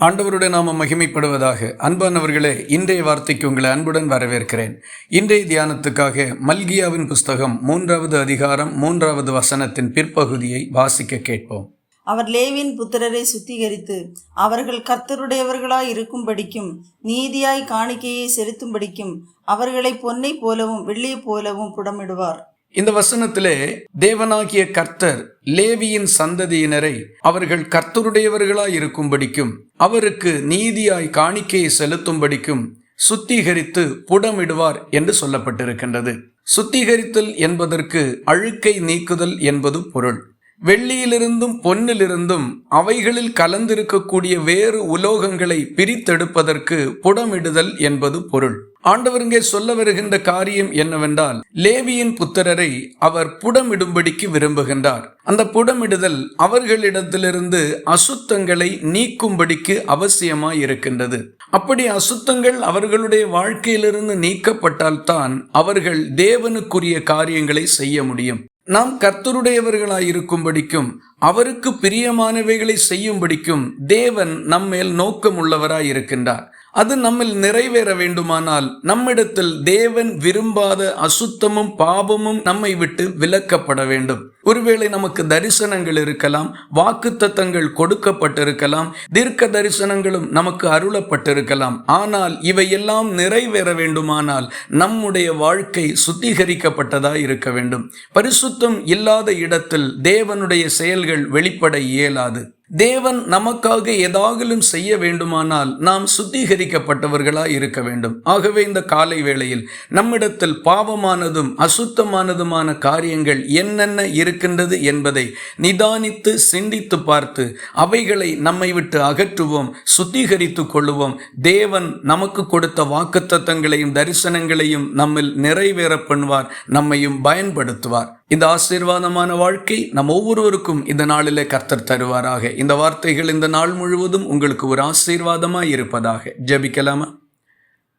ஆண்டவருடைய நாம மகிமைப்படுவதாக. அன்பானவர்களே இன்றைய வார்த்தைக்கு உங்களை அன்புடன் வரவேற்கிறேன். இன்றைய தியானத்துக்காக மல்கியாவின் புஸ்தகம் மூன்றாவது அதிகாரம் மூன்றாவது வசனத்தின் பிற்பகுதியை வாசிக்க கேட்போம். அவர் லேவின் புத்திரரை சுத்திகரித்து அவர்கள் கர்த்தருடையவர்களாய் இருக்கும்படிக்கும் நீதியாய் காணிக்கையை செலுத்தும்படிக்கும் அவர்களை பொன்னை போலவும் வெள்ளியை போலவும் புடமிடுவார். இந்த வசனத்திலே தேவனாகிய கர்த்தர் லேவியின் சந்ததியினரை அவர்கள் கர்த்தருடையவர்களாய் இருக்கும்படிக்கும் அவருக்கு நீதியாய் காணிக்கையை செலுத்தும்படிக்கும் சுத்திகரித்து புடமிடுவார் என்று சொல்லப்பட்டிருக்கின்றது. சுத்திகரித்தல் என்பதற்கு அழுக்கை நீக்குதல் என்பது பொருள். வெள்ளியிலிருந்தும் பொன்னிலிருந்தும் அவைகளில் கலந்திருக்கக்கூடிய வேறு உலோகங்களை பிரித்தெடுப்பதற்கு புடமிடுதல் என்பது பொருள். ஆண்டவருங்கே சொல்ல வருகின்ற காரியம் என்னவென்றால் லேவியின் புத்திரரை அவர் புடமிடும்படிக்கு விரும்புகின்றார். அந்த புடமிடுதல் அவர்களிடத்திலிருந்து அசுத்தங்களை நீக்கும்படிக்கு அவசியமாய் இருக்கின்றது. அப்படி அசுத்தங்கள் அவர்களுடைய வாழ்க்கையிலிருந்து நீக்கப்பட்டால்தான் அவர்கள் தேவனுக்குரிய காரியங்களை செய்ய முடியும். நாம் கர்த்தருடையவர்களாயிருக்கும்படிக்கும் அவருக்கு பிரியமானவைகளை செய்யும்படிக்கும் தேவன் நம்மேல் நோக்கம் உள்ளவராய் இருக்கின்றார் அது நம்மில் நிறைவேற வேண்டுமானால் நம்மிடத்தில் தேவன் விரும்பாத அசுத்தமும் பாவமும் நம்மை விட்டு விலக்கப்பட வேண்டும். ஒருவேளை நமக்கு தரிசனங்கள் இருக்கலாம் வாக்கு தத்தங்கள் கொடுக்கப்பட்டிருக்கலாம் தீர்க்க தரிசனங்களும் நமக்கு அருளப்பட்டிருக்கலாம். ஆனால் இவையெல்லாம் நிறைவேற வேண்டுமானால் நம்முடைய வாழ்க்கை சுத்திகரிக்கப்பட்டதாய் இருக்க வேண்டும். பரிசுத்தம் இல்லாத இடத்தில் தேவனுடைய செயல் செயல்கள் வெளிப்பட இயலாது. தேவன் நமக்காக ஏதாகிலும் செய்ய வேண்டுமானால் நாம் சுத்திகரிக்கப்பட்டவர்களாய் இருக்க வேண்டும். ஆகவே இந்த காலை வேளையில் நம்மிடத்தில் பாவமானதும் அசுத்தமானதுமான காரியங்கள் என்னென்ன இருக்கின்றது என்பதை நிதானித்து சிந்தித்து பார்த்து அவைகளை நம்மை விட்டு அகற்றுவோம் சுத்திகரித்து கொள்ளுவோம். தேவன் நமக்கு கொடுத்த வாக்குத்தத்தங்களையும் தரிசனங்களையும் நம்மில் நிறைவேற பண்ணுவார் நம்மையும் பயன்படுத்துவார். இந்த ஆசீர்வாதமான வாழ்க்கை நம் ஒவ்வொருவருக்கும் இந்த நாளிலே கர்த்தர் தருவாராக. இந்த வார்த்தைகள் இந்த நாள் முழுவதும் உங்களுக்கு ஒரு ஆசீர்வாதமாக இருப்பதாக. ஜபிக்கலாமா?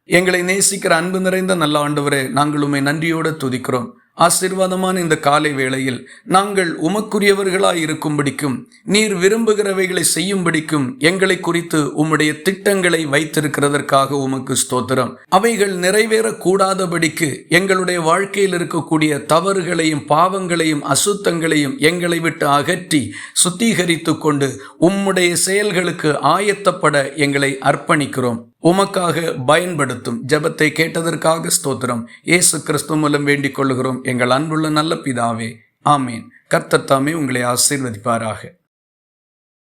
எங்களை நேசிக்கிற அன்பு நிறைந்த நல்ல ஆண்டவரே நாங்கள் உண்மை நன்றியோடு துதிக்கிறோம். ஆசீர்வாதமான இந்த காலை வேளையில் நாங்கள் உமக்குரியவர்களாய் இருக்கும்படிக்கும் நீர் விரும்புகிறவைகளை செய்யும்படிக்கும் எங்களை குறித்து உம்முடைய திட்டங்களை வைத்திருக்கிறதற்காக உமக்கு ஸ்தோத்திரம். அவைகள் நிறைவேறக்கூடாதபடிக்கு எங்களுடைய வாழ்க்கையில் இருக்கக்கூடிய தவறுகளையும் பாவங்களையும் அசுத்தங்களையும் எங்களை விட்டு அகற்றி சுத்திகரித்து கொண்டு உம்முடைய செயல்களுக்கு ஆயத்தப்பட எங்களை அர்ப்பணிக்கிறோம். உமக்காக பயன்படுத்தும் ஜபத்தை கேட்டதற்காக ஸ்தோத்திரம். இயேசு கிறிஸ்து மூலம் வேண்டிக் கொள்கிறோம் எங்கள் அன்புள்ள நல்ல பிதாவே. ஆமீன். கர்த்தத்தாமே உங்களை ஆசீர்வதிப்பாராக.